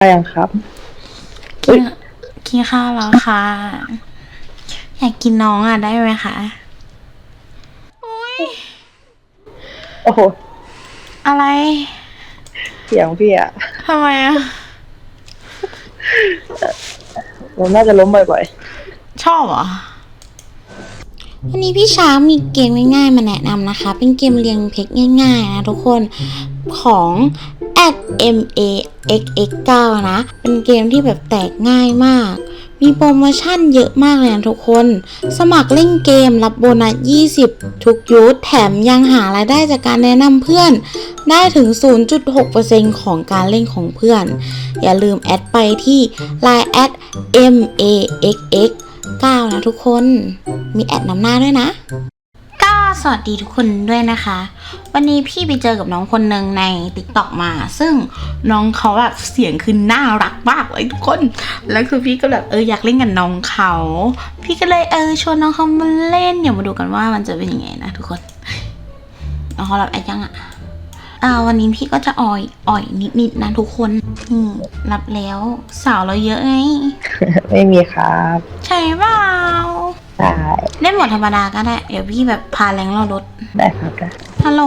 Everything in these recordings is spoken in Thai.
ได้ยังครับ กินกินข้าวแล้วค่ะ อยากกินน้องอะได้ไหมคะอุ้ยโอ้โห อะไรเสียงพี่อะทำไมอะผมน่าจะล้มบ่อยชอบเหรอวันนี้พี่ช้างมีเกมง่ายๆมาแนะนำนะคะ เป็นเกมเรียงเพชรง่ายๆนะทุกคนของ at m a x x 9นะ เป็นเกมที่แบบแตกง่ายมาก มีโปรโมชั่นเยอะมากเลยนะทุกคน สมัครเล่นเกมรับโบนัส 20 ทุกยูทแถมยังหารายได้จากการแนะนำเพื่อน ได้ถึง 0.6%ของการเล่นของเพื่อน อย่าลืมแอดไปที่ line at m a x x 9 นะทุกคน มีแอดนำหน้าด้วยนะ สวัสดีทุกคนด้วยนะคะ วันนี้พี่ไปเจอกับน้องคนหนึ่งใน t ิ k t o k มา ซึ่งน้องเขาแบบเสียงคือน่ารักมากเลยทุกคน แล้วคือพี่ก็แบบเอออยากเล่นกับน้องเขา พี่ก็เลยเออชวนน้องเขามาเล่นเดี๋ยวมาดูกันว่ามันจะเป็นยังไงนะทุกคนน้องเขารับแอดยังอะอ่าวันนี้พี่ก็จะอ่อยอ่อยนิดๆนะทุกคนอืมรับแล้วสาวเราเยอะไงๆไม่มีครับ ใช่เปล่า ได้เล่นหมดธรรมดาก็ได้ เดี๋ยวพี่แบบพาแรงเราลดได้ครับได้ฮัลโหล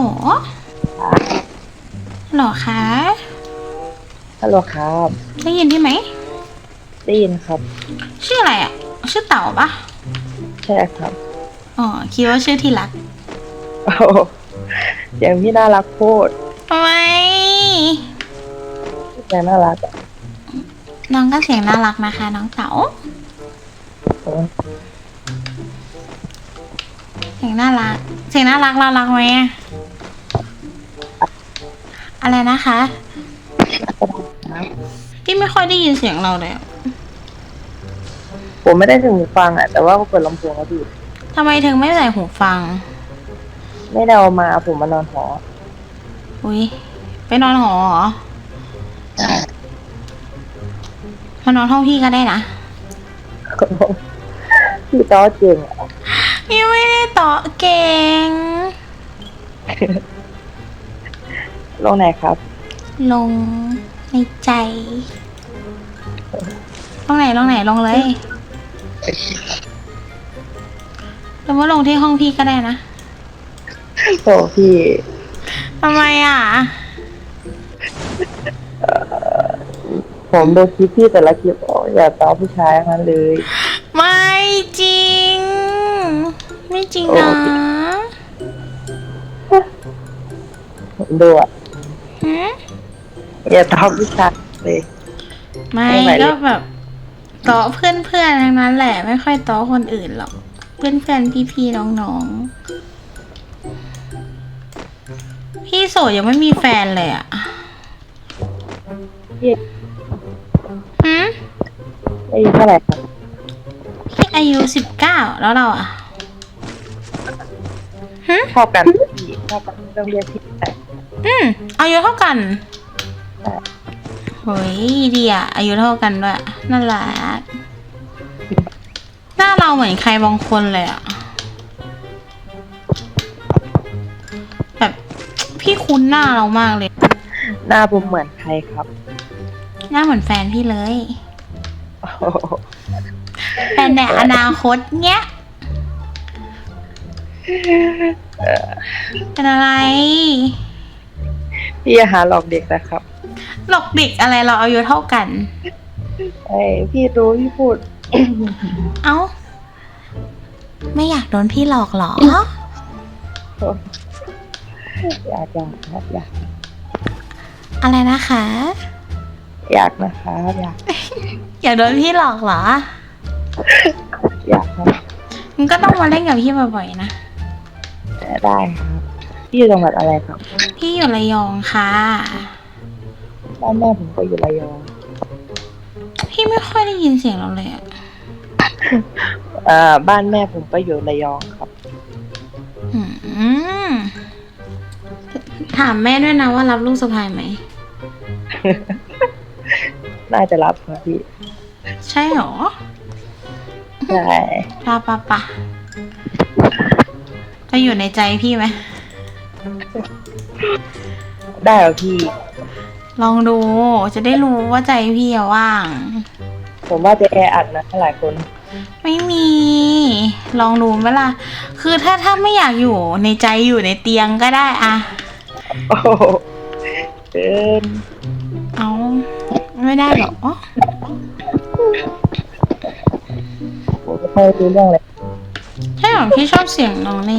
ฮัลโหลคะ ฮัลโหลครับ ได้ยินพี่ไหม ได้ยินครับ ชื่ออะไรอะ ชื่อเต่าปะใช่ครับ อ๋อ คิดว่าชื่อที่รักโอ้โหเสียงพี่น่ารักโคตรทำไมเสียงน่ารักอะน้องก็เสียงน่ารักนะคะ น้องเต๋าโอ้ยเสียงน่ารัก เสียงน่ารักน่ารักไหมอะอะไรนะคะครับพี่ไม่ค่อยได้ยินเสียงเราเลยอะผมไม่ได้ถึงหูฟังอะแต่ว่าเปิดลำโพงแล้วพี่ทำไมถึงไม่ใส่หูฟัง ไม่ได้เอามาผมมานอนหออุ้ยไปนอนหอเหรอมานอนห้องพี่ก็ได้นะ พี่ต้อเจริงอะ พี่ไม่ได้ต่อเก่ง ลงไหนครับ ลงในใจ ลงไหนลงไหนลงเลยหรือว่าลงที่ห้องพี่ก็ได้นะโอ้พี่ทำไมอะ ผมดูคลิปพี่แต่ละคลิปโอ้ยอย่าต้อผู้ชายทั้งนั้นเลย จริงนะผมดูอะหืมอย่าต้อผู้ชายเลย ไม่ตรงไหนดิก็แบบโต๊ะเพื่อนๆทั้งนั้นแหละ ไม่ค่อยโต๊ะคนอื่นหรอก เพื่อนๆพี่ๆน้องๆ พี่โสดยังไม่มีแฟนเลยอะพี่หืมอายุเท่าไหร่ครับพี่อายุสิบเก้าแล้วเราอะ ชอบกันพี่ชอบกันต้องเรียกพี่แต่อืมอายุเท่ากันใช่เฮ้ยดีอะ อายุเท่ากันด้วยน่ารักหน้าเราเหมือนใครบางคนเลยอะ แบบ พี่คุ้นหน้าเรามากเลย หน้าผมเหมือนใครครับหน้าเหมือนแฟนพี่เลย โอ้โห แฟนในอนาคตเนี้ย เป็นอะไร พี่อย่าหาหลอกเด็กนะครับ หลอกเด็กอะไรเราอายุเท่ากัน ไอ้พี่รู้พี่พูด เอ้า ไม่อยากโดนพี่หลอกเหรอ อยากอยากครับอยากอะไรนะคะ อยากนะครับอยากอยากโดนพี่หลอกเหรอ อยากครับ มันก็ต้องมาเล่นกับพี่บ่อยๆนะ ได้ครับพี่อยู่จังหวัดอะไรครับพี่อยู่ระยองค่ะบ้านแม่ผมก็อยู่ระยองพี่ไม่ค่อยได้ยินเสียงเราเลยอะเอ่อบ้านแม่ผมก็อยู่ระยองครับ อืมถามแม่ด้วยนะว่ารับลูกสะพายไหม น่าจะรับครับพี่ใช่หรอใช่ ปะปะปะ จะอยู่ในใจพี่ไหม ได้เหรอพี่ ลองดูจะได้รู้ว่าใจพี่อะว่าง ผมว่าจะแออัดนะหลายคน ไม่มี ลองดูไหมล่ะ คือถ้าถ้าไม่อยากอยู่ในใจอยู่ในเตียงก็ได้อะโอ้โหเกินเอาไม่ได้หรอ ผมไม่ค่อยรู้เรื่องเลย ใช่หรอพี่ชอบเสียงน้องใน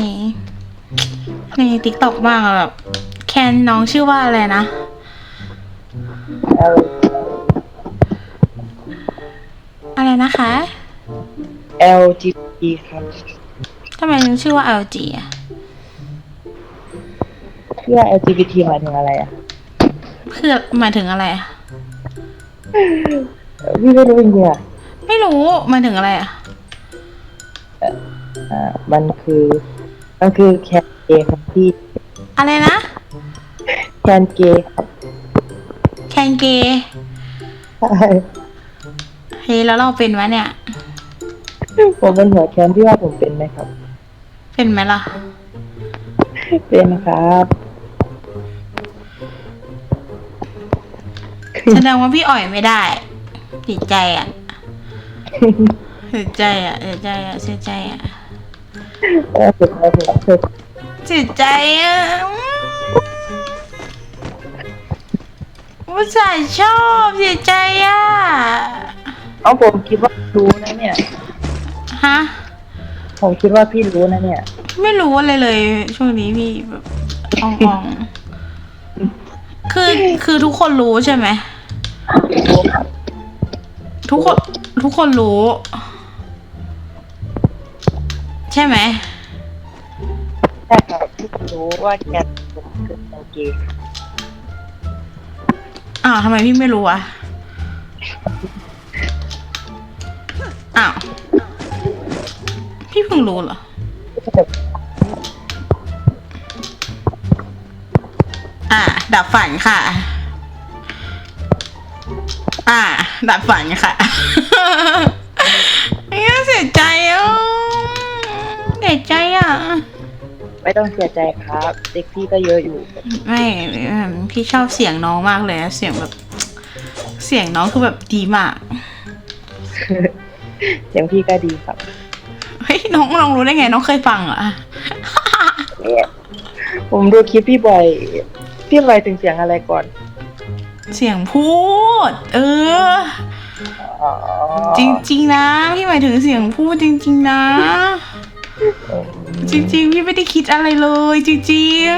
ในติ๊กต็อกมากอะแบบแคนน้องชื่อว่าอะไรนะ L อะไรนะคะ LGBT ครับทำไมถึงชื่อว่า LG อะเพื่อ LGBT หมายถึงอะไรอะคือหมายถึงอะไรอะพี่ไม่รู้จริงๆอะไม่รู้หมายถึงอะไรอะ อ่ามันคือมันคือแคนเกย์ครับพี่อะไรนะแคนเกย์ครับแคนเกย์ใช่เฮ้ยแล้วเราเป็นไหมเนี่ย ผมเป็นหัวแคนที่ว่าผมเป็นไหมครับ เป็นไหมล่ะ เป็นครับแสดงว่าพี่อ่อยไม่ได้จิตใจอะเสียใจอะเสียใจอะเสียใจอะ เออสุดท้ายผมเคยเสียใจอะผู้ชายชอบเสียใจอะเอาผมคิดว่ารู้นะเนี่ย ฮะ ผมคิดว่าพี่รู้นะเนี่ย ไม่รู้อะไรเลย ช่วงนี้พี่แบบอ่องๆ คือคือทุกคนรู้ใช่ไหมรู้ครับทุกคนทุกคนรู้ ใช่ไหมใช่ครับพี่รู้ว่าแคนผมคือแคนเกย์อ้าวทำไมพี่ไม่รู้อะอ้าว พี่เพิ่งรู้เหรอ อ่า ดับฝันค่ะ อ่า ดับฝันค่ะ เนี่ยเสียใจอะเสีย ใจอะ ไม่ต้องเสียใจครับเด็กพี่ก็เยอะอยู่ ไม่เอิ่มพี่ชอบเสียงน้องมากเลยอะเสียงแบบ เสียงน้องคือแบบดีมาก เสียงพี่ก็ดีครับเฮ้ยน้องน้องรู้ได้ไงน้องเคยฟังเหรอ เนี่ยผมดูคลิปพี่บ่อยพี่หมายถึงเสียงอะไรก่อนเสียงพูด เออ อ๋อจริง ๆ นะ พี่หมายถึงเสียงพูดจริง ๆ นะอืม จริงๆพี่ไม่ได้คิดอะไรเลย จริง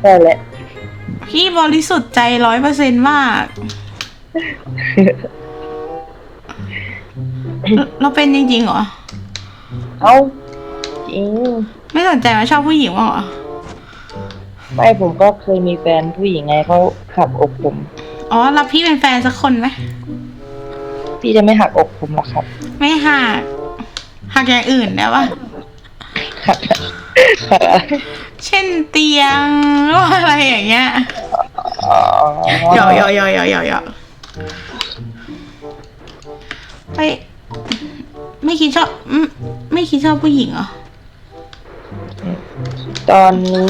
ใช่แหละๆ พี่บริสุทธิ์ใจร้อยเปอร์เซ็นต์มากเราเป็นจริงๆเหรอ เอ้าจริงไม่สนใจว่าชอบผู้หญิงบ้างเหรอ ไม่ผมก็เคยมีแฟนผู้หญิงไงเขาหักอกผม อ๋อรับพี่เป็นแฟนสักคนไหมพี่จะไม่หักอกผมหรอกครับ ไม่หัก หักอย่างอื่นได้ปะหักหักอะไรเช่นเตียงหรือว่าอะไรอย่างเงี้ยอ๋อหยอกหยอกหยอกหยอกหยอกหยอกไปไม่คิดชอบอืมไม่คิดชอบผู้หญิงเหรอตอนนี้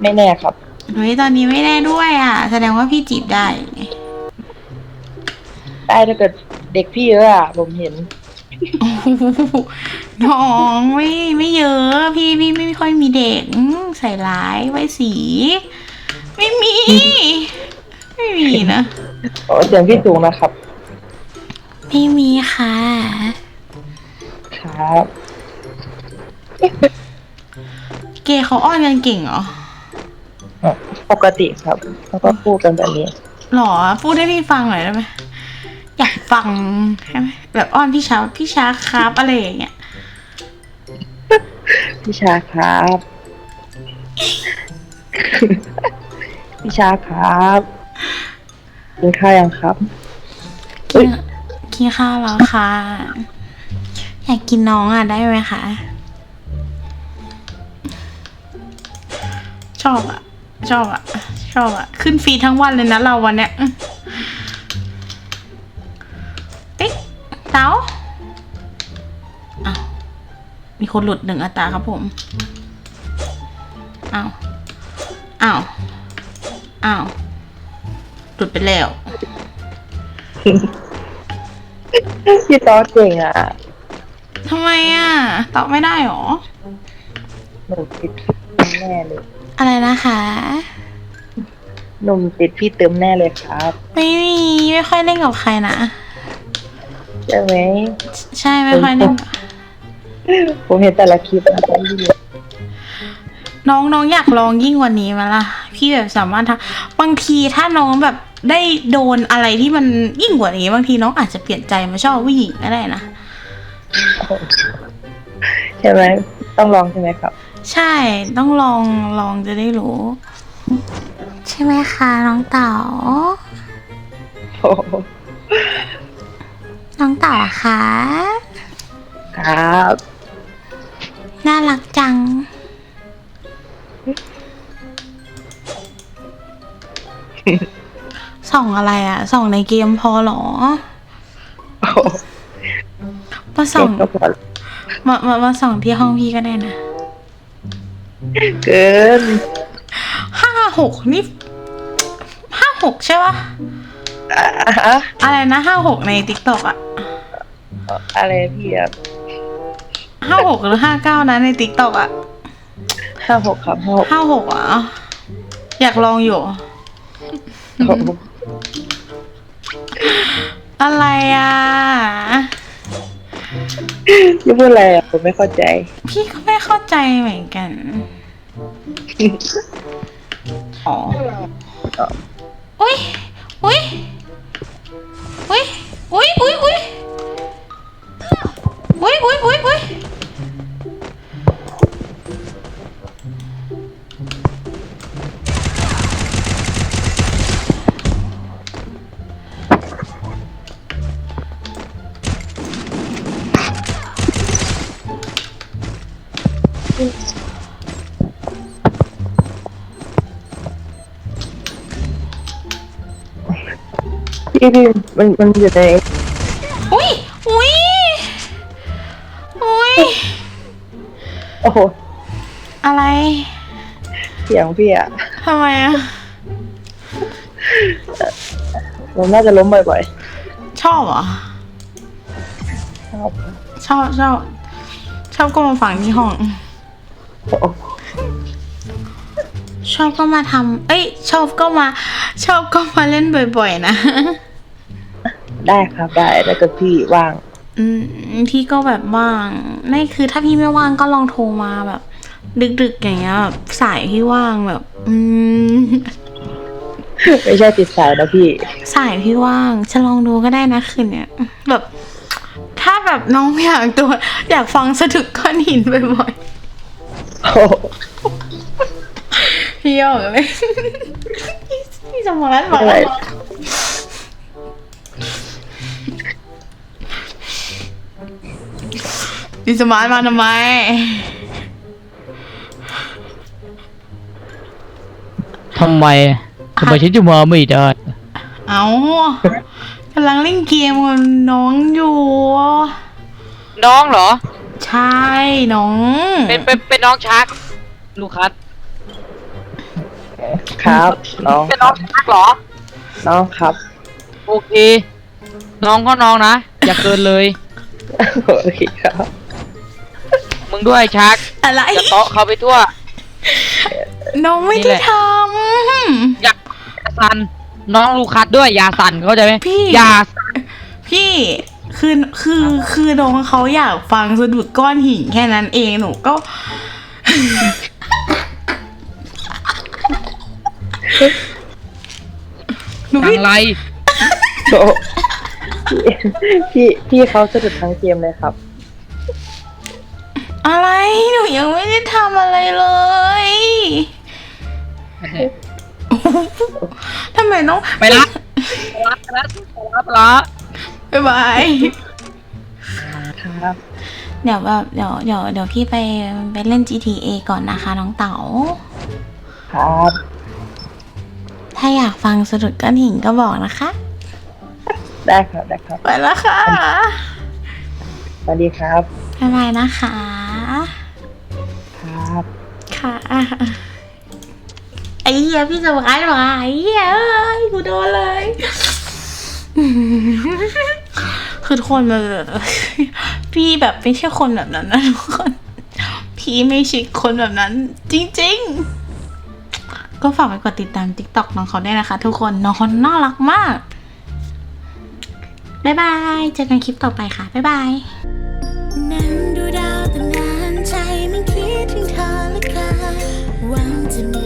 ไม่แน่ครับเฮ้ยตอนนี้ไม่ได้ด้วยอะ แสดงว่าพี่จีบได้ไงได้ถ้าเกิดเด็กพี่เยอะอะผมเห็น โอ้โห น้องไม่ไม่เยอะ พี่พี่ไม่ค่อยมีเด็กอืมใส่ร้ายไว้สี ไม่มี ไม่มีนะโอ้เสียงพี่สูงนะครับ ไม่มีค่ะ ครับ เกย์เขาอ้อนกันเก่งเหรอปกติครับเขาก็พูดกันแบบนี้หรอพูดให้พี่ฟังหน่อยได้ไหม อยากฟังใช่ไหมแบบอ้อนพี่ชาพี่ชาครับอะไรอย่างเงี้ยพี่ชาครับ พี่ชาครับกินข้าวยังครับเฮ้ย กินข้าวแล้วค่ะ อยากกินน้องอะได้ไหมคะชอบอะ ชอบอะ ชอบอะ ขึ้นฟีดทั้งวันเลยนะเราวันเนี้ย เต๋าอ้าวมีคนหลุดหนึ่งอัตราครับผมอ้าวอ้าวอ้าวหลุดไปแล้วพี่ต๊อดเก่งอะทำไมอะตอบไม่ได้หรอหนุ่มติดแน่เลย อะไรนะคะ หนุ่มติดพี่เติมแน่เลยครับ ไม่มีไม่ค่อยเล่นกับใครนะ ใช่ไหมใช่ไม่ค่อยเล่นกับผมเห็นแต่ละคลิปนะพี่น้องน้องอยากลองยิ่งกว่านี้ไหมาล่ะ พี่แบบสามารถทำบางทีถ้าน้องแบบได้โดนอะไรที่มันยิ่งกว่านี้ บางทีน้องอาจจะเปลี่ยนใจมาชอบผู้หญิงก็ได้นะใช่ไหมต้องลองใช่ไหมครับ ใช่ต้องลองลองจะได้รู้ ใช่ไหมคะน้องเต๋าโอ้โห น้องเต๋าคะครับ น่ารักจัง ส่องอะไรอะส่องในเกมพอเหรอโอ้โหมาส่องก็พอมามามาส่องที่ห้องพี่ก็ได้นะ เกินห้าหกนี่ห้าหกใช่ปะ อะฮะอะไรนะห้าหกในติ๊กต็อกอะอะไรพี่อะห้าหกหรือห้าเก้านะในติ๊กต็อกอะห้าหกครับห้าหกห้าหกอะอยากลองอยู่โอ้โหอะไรอะพี่พูดอะไรอะผมไม่เข้าใจ พี่ก็ไม่เข้าใจเหมือนกันอ๋ออุ้ยอุ้ยอุ้ย อุ้ยอุ้ยอุ้ยอุ้ย พี่พี่มันมันอยู่ในอุ้ยอุ้ยอุ้ยโอ้โหอะไรเสียงพี่อะทำไมอะผมน่าจะล้มบ่อยชอบเหรอ ๆชอบชอบชอบชอบก็มาฝังที่ห้อง โอ้โหชอบก็มาทำเอ้ย ชอบก็มา ชอบก็มาเล่นบ่อย ๆ นะ ได้ครับได้แล้วก็พี่ว่างอืมพี่ก็แบบว่างไม่คือถ้าพี่ไม่ว่างก็ลองโทรมาแบบ ดึกๆอย่างเงี้ยแบบสายพี่ว่างแบบ อืมไม่ใช่ติดสายนะพี่ สายพี่ว่างจะลองดูก็ได้นะคืนเนี้ยแบบ ถ้าแบบน้องอยากตัว อยากฟังสะดึกก้อนหินบ่อยโอ้โหๆพี่ยอกเลยพี่สมรัตบอกอะไรว่ พี่สมรัตมาทำไม ทำไมทำไมฉันจะมาไม่ได้ เอากำลังเล่นเกมกับน้องอยู่ น้องเหรอ ใช่น้องเป็นเป็นเป็นน้องชัก ลูกคัสครับน้องเป็นน้องชักเหรอ น้องครับ โอเค น้องก็น้องนะ อย่าเกินเลย โอเคครับมึ งด้วยชักอะไร จะเตาะเขาไปทั่ว น้องไม่นี่ได้แหละทอย่าสั่นน้องลูกคัสด้วยอย่าสั่นเข้าใจไหมพี่ อย่าสั่นำพี่คือคือคือน้องเขาอยากฟังสะดุดก้อนหินแค่นั้นเองหนูก็ หนูอย่าพี่งไรโอ้โหพี่พี่พี่เขาสะดุดทั้งเกมเลยครับ อะไรหนูยังไม่ได้ทำอะไรเลยทำไมน้องไปละไปละไปละไปละไปละบ๊ายบายครับเดี๋ยวแบบเดี๋ยวเดี๋ยวเดี๋ยวพี่ไปไปเล่น GTA ก่อนนะคะ น้องเต๋าครับถ้าอยากฟังสะดุดก้อนหินก็บอกนะคะ ได้ครับได้ครับ ไปแล้วค่ะ สวัสดีครับบ๊ายบายนะคะ ไอ้เหี้ยพี่จะบอกหรอไอ้เหี้ยเอ้ยกูโดนเลย คือทุกคนเลยพี่แบบไม่ใช่คนแบบนั้นนะทุกคน พี่ไม่ใช่คนแบบนั้น จริง ๆ ก็ฝากไปกดติดตาม TikTok น้องเขาได้วยนะคะ ทุกคนน้องเขาน่ารักมาก บ๊ายบาย เจอกันคลิปต่อไปค่ะ บ๊ายบาย คิดถึงเธอและกันหวังจะ